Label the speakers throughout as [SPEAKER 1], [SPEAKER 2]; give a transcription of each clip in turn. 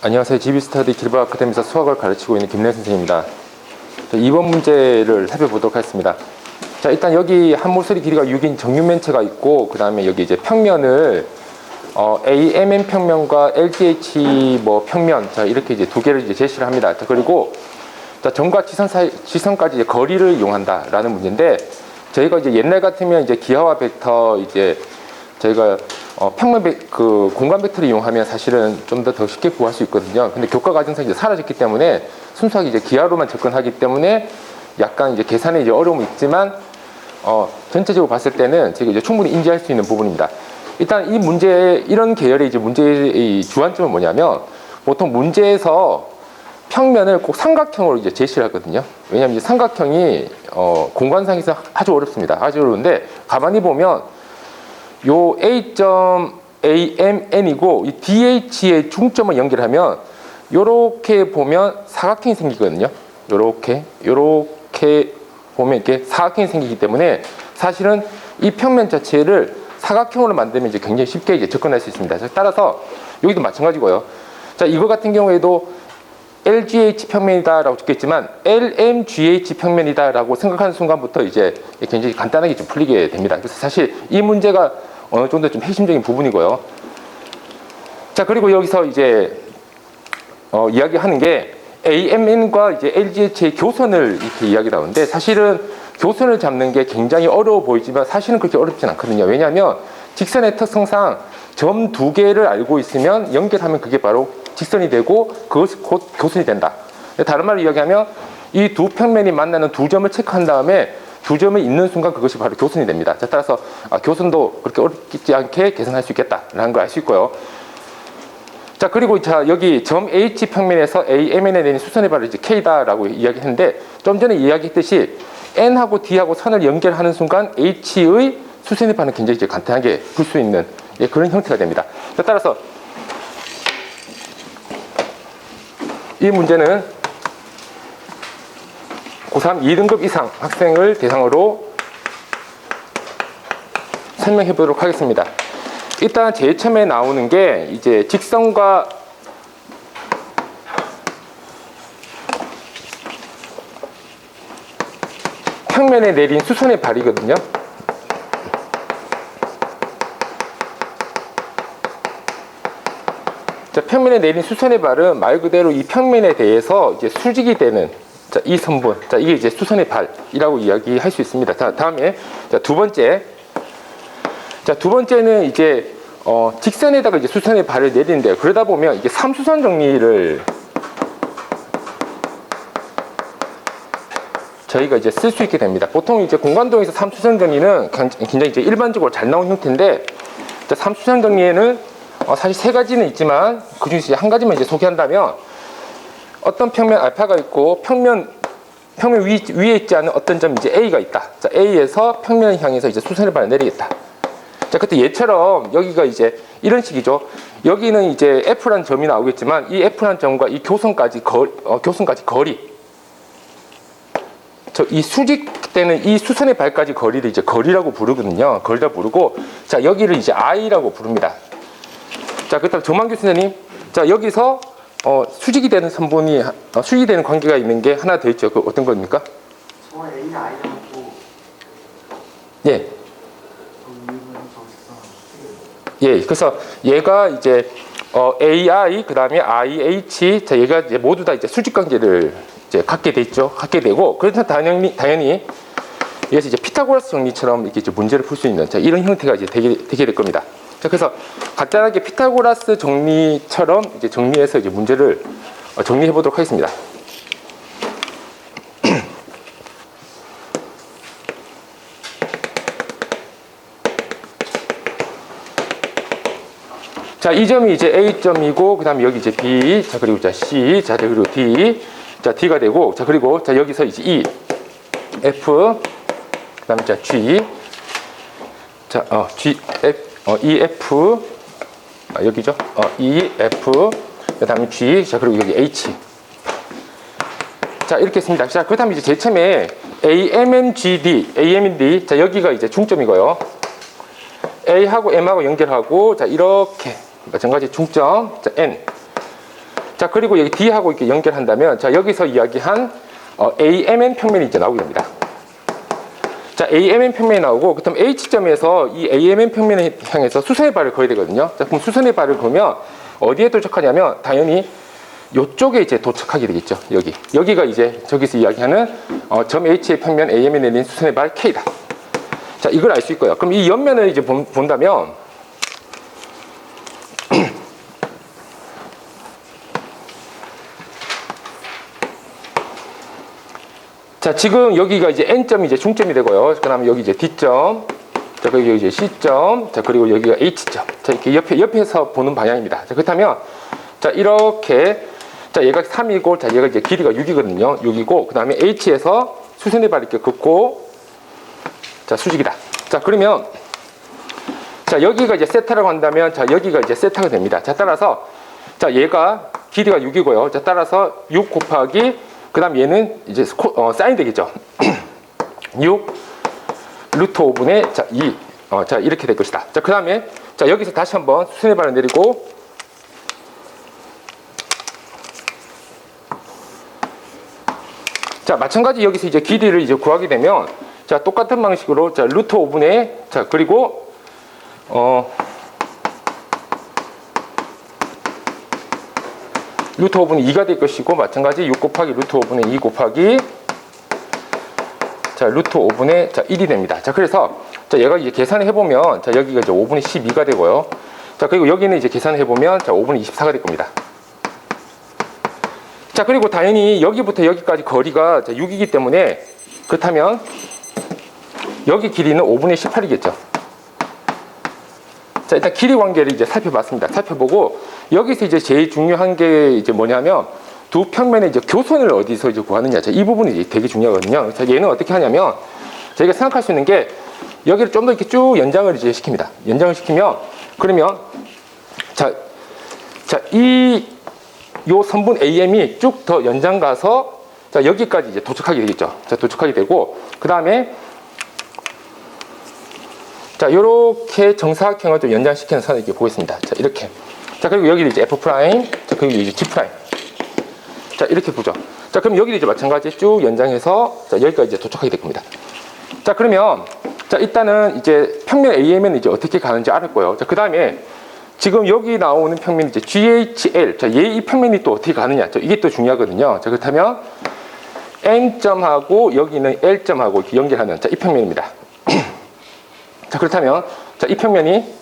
[SPEAKER 1] 안녕하세요. 지비스터디 길바 아카데미에서 수학을 가르치고 있는 김래 선생입니다. 자, 이번 문제를 살펴보도록 하겠습니다. 자, 일단 여기 한몰소리 길이가 6인 정육면체가 있고, 그 다음에 여기 이제 평면을 어, AMN 평면과 LGH 뭐 평면, 자, 이렇게 이제 두 개를 이제 제시를 합니다. 자, 그리고 자, 점과 지선 사이, 지선까지 이제 거리를 이용한다라는 문제인데, 저희가 이제 옛날 같으면 이제 기하와 벡터 이제 저희가 어, 평면 벡, 그 공간 벡터를 이용하면 사실은 좀 더 더 쉽게 구할 수 있거든요. 근데 교과 과정상 이제 사라졌기 때문에 순수하게 이제 기하로만 접근하기 때문에 약간 이제 계산에 이제 어려움이 있지만 어, 전체적으로 봤을 때는 제가 이제 충분히 인지할 수 있는 부분입니다. 일단 이 문제 이런 계열의 이제 문제의 주안점은 뭐냐면 보통 문제에서 평면을 꼭 삼각형으로 이제 제시를 하거든요. 왜냐하면 이 삼각형이 어, 공간상에서 아주 어렵습니다. 아주 어려운데 가만히 보면 요 A.AMN이고 이 DH의 중점을 연결하면 요렇게 보면 사각형이 생기거든요. 요렇게 요렇게 보면 이렇게 사각형이 생기기 때문에 사실은 이 평면 자체를 사각형으로 만들면 이제 굉장히 쉽게 이제 접근할 수 있습니다. 따라서 여기도 마찬가지고요. 자, 이거 같은 경우에도 LGH 평면이다라고 적겠지만 LMGH 평면이다라고 생각하는 순간부터 이제 굉장히 간단하게 좀 풀리게 됩니다. 그래서 사실 이 문제가 어느 정도 좀 핵심적인 부분이고요. 자, 그리고 여기서 이제 어, 이야기하는 게 AMN과 이제 LGH의 교선을 이렇게 이야기 나오는데 사실은 교선을 잡는 게 굉장히 어려워 보이지만 사실은 그렇게 어렵진 않거든요. 왜냐하면 직선의 특성상 점 두 개를 알고 있으면 연결하면 그게 바로 직선이 되고 그것이 곧 교선이 된다. 다른 말로 이야기하면 이 두 평면이 만나는 두 점을 체크한 다음에 두 점을 있는 순간 그것이 바로 교선이 됩니다. 자, 따라서 아, 교선도 그렇게 어렵지 않게 계산할 수 있겠다라는 걸 알 수 있고요. 자 그리고 자 여기 점 H 평면에서 AMN에 내린 수선의 발을 이제 K다라고 이야기했는데 좀 전에 이야기했듯이 N하고 D하고 선을 연결하는 순간 H의 수선의 발은 굉장히 이제 간단하게 풀 수 있는 예, 그런 형태가 됩니다. 자, 따라서 이 문제는 고3 2등급 이상 학생을 대상으로 설명해 보도록 하겠습니다. 일단 제일 처음에 나오는 게 이제 직선과 평면에 내린 수선의 발이거든요. 평면에 내린 수선의 발은 말 그대로 이 평면에 대해서 이제 수직이 되는 자, 이 선분. 자, 이게 이제 수선의 발이라고 이야기할 수 있습니다. 자, 다음에 자, 두 번째. 자, 두 번째는 이제 어, 직선에다가 이제 수선의 발을 내리는데 그러다 보면 이게 삼수선 정리를 저희가 이제 쓸 수 있게 됩니다. 보통 이제 공간동에서 삼수선 정리는 굉장히 이제 일반적으로 잘 나온 형태인데 자, 삼수선 정리에는 어, 사실 세 가지는 있지만 그 중에서 한 가지만 이제 소개한다면 어떤 평면 알파가 있고 평면 평면 위, 위에 있지 않은 어떤 점 이제 A가 있다. 자, A에서 평면을 향해서 이제 수선의 발을 내리겠다. 자, 그때 얘처럼 여기가 이제 이런 식이죠. 여기는 이제 F라는 점이 나오겠지만 이 F라는 점과 이 교선까지 거, 어, 교선까지 거리. 저 이 수직되는 이 수선의 발까지 거리를 이제 거리라고 부르거든요. 거리라 부르고 자, 여기를 이제 I라고 부릅니다. 자, 그다음 조만규 선생님. 자, 여기서 어, 수직이 되는 선분이 어, 수직이 되는 관계가 있는 게 하나 더 있죠. 그 어떤 겁니까?
[SPEAKER 2] 저 A 아이하고
[SPEAKER 1] 예. 예, 그래서 얘가 이제 어, AI 그다음에 IH 자 얘가 이제 모두 다 이제 수직 관계를 이제 갖게 돼 있죠. 갖게 되고 그래서 당연히 당연히 여기서 이제 피타고라스 정리처럼 이렇게 이제 문제를 풀 수 있는 자, 이런 형태가 이제 되게 되게 될 겁니다. 자, 그래서 간단하게 피타고라스 정리처럼 이제 정리해서 이제 문제를 어, 정리해 보도록 하겠습니다. 자, 이 점이 이제 A점이고, 그 다음에 여기 이제 B, 자, 그리고 자, C, 자, 그리고 D, 자, D가 되고, 자, 그리고 자, 여기서 이제 E, F, 그 다음에 자, G, 자, 어, G, F, 어, E, F, 아, 여기죠? 어, E, F, 그 다음에 G, 자, 그리고 여기 H. 자, 이렇게 했습니다. 자, 그 다음에 이제 제일 처음에 A, M, N, G, D, A, M, N, D. 자, 여기가 이제 중점이고요. A하고 M하고 연결하고 자 이렇게 마찬가지 중점 자 N 자, 그리고 여기 D하고 이렇게 연결한다면, 자, 여기서 이야기한 어, AMN 평면이 이제 나오게 됩니다. 자, AMN 평면이 나오고, 그다음 H점에서 이 AMN 평면을 향해서 수선의 발을 그어야 되거든요. 자, 그럼 수선의 발을 그으면 어디에 도착하냐면, 당연히 요쪽에 이제 도착하게 되겠죠. 여기. 여기가 이제 저기서 이야기하는 어, 점 H의 평면 AM에 내린 수선의 발 K다. 자, 이걸 알 수 있고요. 그럼 이 옆면을 이제 본, 본다면, 자, 지금 여기가 이제 N점이 이제 중점이 되고요. 그 다음에 여기 이제 D점. 자, 그리고 이제 C점. 자, 그리고 여기가 H점. 자, 이렇게 옆에, 옆에서 보는 방향입니다. 자, 그렇다면, 자, 이렇게, 자, 얘가 3이고, 자, 얘가 이제 길이가 6이거든요. 6이고, 그 다음에 H에서 수선의 발 이렇게 긋고, 자, 수직이다. 자, 그러면, 자, 여기가 이제 세타라고 한다면, 자, 여기가 이제 세타가 됩니다. 자, 따라서, 자, 얘가 길이가 6이고요. 자, 따라서 6 곱하기, 그 다음 얘는 이제 스코, 어, 사인 되겠죠. 6 루트 5분의 자, 2. 어, 자, 이렇게 될 것이다. 자, 그 다음에, 자, 여기서 다시 한번 수선의 발을 내리고, 자, 마찬가지 여기서 이제 길이를 이제 구하게 되면, 자, 똑같은 방식으로, 자, 루트 5분의, 자, 그리고, 어, 루트 5분의 2가 될 것이고, 마찬가지 6 곱하기 루트 5분의 2 곱하기, 자, 루트 5분의 자, 1이 됩니다. 자, 그래서, 자, 얘가 이제 계산을 해보면, 자, 여기가 이제 5분의 12가 되고요. 자, 그리고 여기는 이제 계산을 해보면, 자, 5분의 24가 될 겁니다. 자, 그리고 당연히 여기부터 여기까지 거리가 6이기 때문에 그렇다면 여기 길이는 5분의 18이겠죠. 자, 일단 길이 관계를 이제 살펴봤습니다. 살펴보고 여기서 이제 제일 중요한 게 이제 뭐냐면 두 평면의 이제 교선을 어디서 이제 구하느냐. 자, 이 부분이 이제 되게 중요하거든요. 자, 얘는 어떻게 하냐면 저희가 생각할 수 있는 게 여기를 좀 더 이렇게 쭉 연장을 이제 시킵니다. 연장을 시키면 그러면 자, 자, 이 요 선분 AM이 쭉 더 연장 가서 자 여기까지 이제 도착하게 되겠죠. 자 도착하게 되고 그 다음에 자 요렇게 정사각형을 좀 연장시키는 선을 이렇게 보겠습니다. 자 이렇게 자 그리고 여기를 이제 F 프라임 자 그리고 이제 G 프라임 자 이렇게 보죠. 자 그럼 여기를 이제 마찬가지 쭉 연장해서 자 여기까지 이제 도착하게 될 겁니다. 자 그러면 자 일단은 이제 평면 AM은 이제 어떻게 가는지 알을 거예요. 자 그 다음에 지금 여기 나오는 평면이 이제 GHL. 자, 얘 이 평면이 또 어떻게 가느냐. 자, 이게 또 중요하거든요. 자, 그렇다면 N점하고 여기는 L점하고 이렇게 연결하는 자, 이 평면입니다. 자, 그렇다면 자, 이 평면이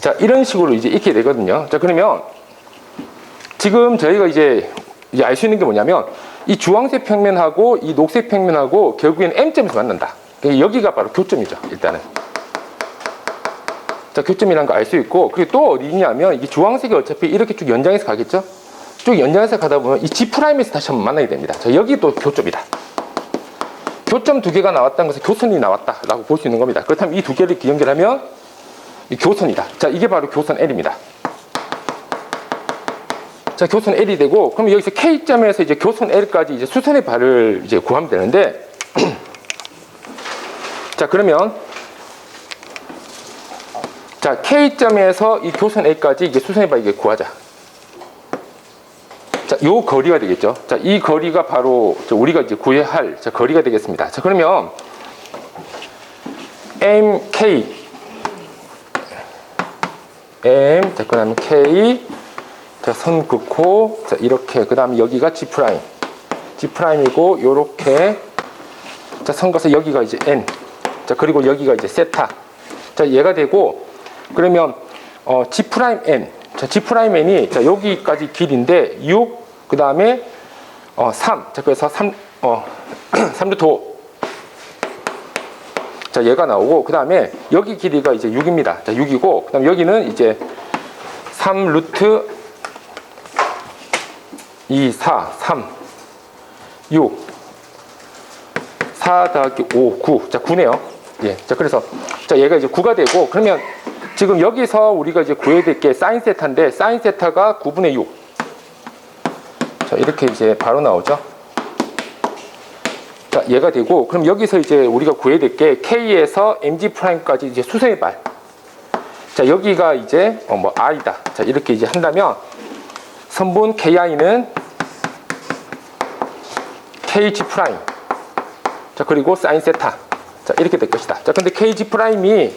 [SPEAKER 1] 자, 이런 식으로 이제 익게 되거든요. 자, 그러면 지금 저희가 이제 이제 알 수 있는 게 뭐냐면 이 주황색 평면하고 이 녹색 평면하고 결국엔 M점에서 만난다. 여기가 바로 교점이죠, 일단은. 자, 교점이라는 거 알 수 있고, 그리고 또 어디 있냐면, 이게 주황색이 어차피 이렇게 쭉 연장해서 가겠죠? 쭉 연장해서 가다 보면 이 G 프라임에서 다시 한번 만나게 됩니다. 자, 여기 또 교점이다. 교점 두 개가 나왔다는 것은 교선이 나왔다라고 볼 수 있는 겁니다. 그렇다면 이 두 개를 연결하면 이 교선이다. 자, 이게 바로 교선 L입니다. 자, 교선 L이 되고, 그럼 여기서 K점에서 이제 교선 L까지 이제 수선의 발을 이제 구하면 되는데, 자, 그러면 자, K점에서 이 교선 A까지 이게 수선의 발 이게 구하자. 자, 요 거리가 되겠죠. 자, 이 거리가 바로 저 우리가 이제 구해야 할 자, 거리가 되겠습니다. 자, 그러면 MK M 자, 그다음에 K 자, 선 긋고 자, 이렇게 그다음에 여기가 G 프라임. G 프라임이고 요렇게 자, 선 그어서 여기가 이제 N. 자, 그리고 여기가 이제 세타. 자, 얘가 되고, 그러면, 어, G 프라임 N. 자, G 프라임 N이, 자, 여기까지 길인데, 6, 그 다음에, 어, 3. 자, 그래서 3, 어, 3루트 5. 자, 얘가 나오고, 그 다음에, 여기 길이가 이제 6입니다. 자, 6이고, 그 다음 여기는 이제 3 루트 2, 4, 3, 6. 4 더하기 5, 9. 자, 9네요. 예. 자, 그래서, 자, 얘가 이제 9가 되고, 그러면 지금 여기서 우리가 이제 구해야 될 게 사인 세타인데, 사인 세타가 9분의 6. 자, 이렇게 이제 바로 나오죠. 자, 얘가 되고, 그럼 여기서 이제 우리가 구해야 될 게 K에서 MG 프라임까지 이제 수선의 발. 자, 여기가 이제 어, 뭐 i다. 자, 이렇게 이제 한다면 선분 ki는 kg 프라임. 자, 그리고 사인 세타. 자, 이렇게 될 것이다. 자, 근데 kg 프라임이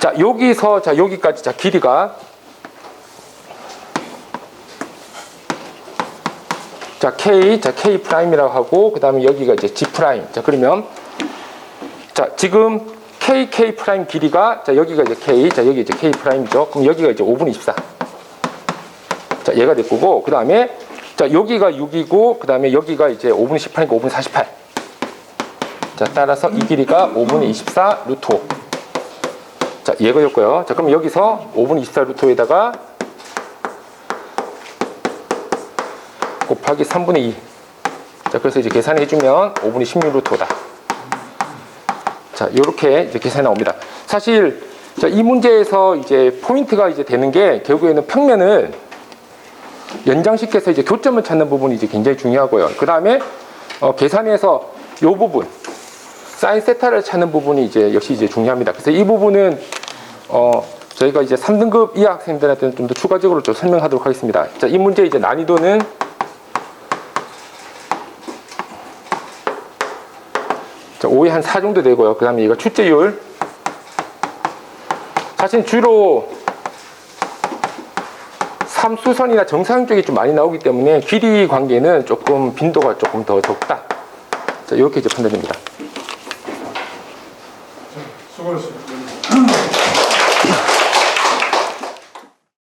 [SPEAKER 1] 자, 여기서 자, 여기까지 자, 길이가 자, k 자, k 프라임이라고 하고 그 다음에 여기가 이제 g 프라임. 자, 그러면 자, 지금 k k 프라임 길이가 자, 여기가 이제 k. 자, 여기 이제 k 프라임이죠. 그럼 여기가 이제 5분 24. 자, 얘가 될 거고 그 다음에 자, 여기가 6이고 그 다음에 여기가 이제 5분 18이니까 5분 48. 자, 따라서 이 길이가 5분 24 루트 5. 자, 얘가 였고요. 자, 그럼 여기서 5분 24 루트에다가 곱하기 3분의 2. 자, 그래서 이제 계산해 주면 5분의 16 루트다. 자, 요렇게 이제 계산이 나옵니다. 사실 자, 이 문제에서 이제 포인트가 이제 되는 게 결국에는 평면을 연장시켜서 이제 교점을 찾는 부분이 이제 굉장히 중요하고요. 그 다음에 어, 계산에서 요 부분 사인 세타를 찾는 부분이 이제 역시 이제 중요합니다. 그래서 이 부분은 어, 저희가 이제 3등급 이하 학생들한테는 좀 더 추가적으로 좀 설명하도록 하겠습니다. 자, 이 문제 이제 난이도는 자, 5에 한 4 정도 되고요. 그 다음에 이거 출제율. 사실 주로 삼수선이나 정사형 쪽이 좀 많이 나오기 때문에 길이 관계는 조금 빈도가 조금 더 적다. 자, 이렇게 이제 판단됩니다.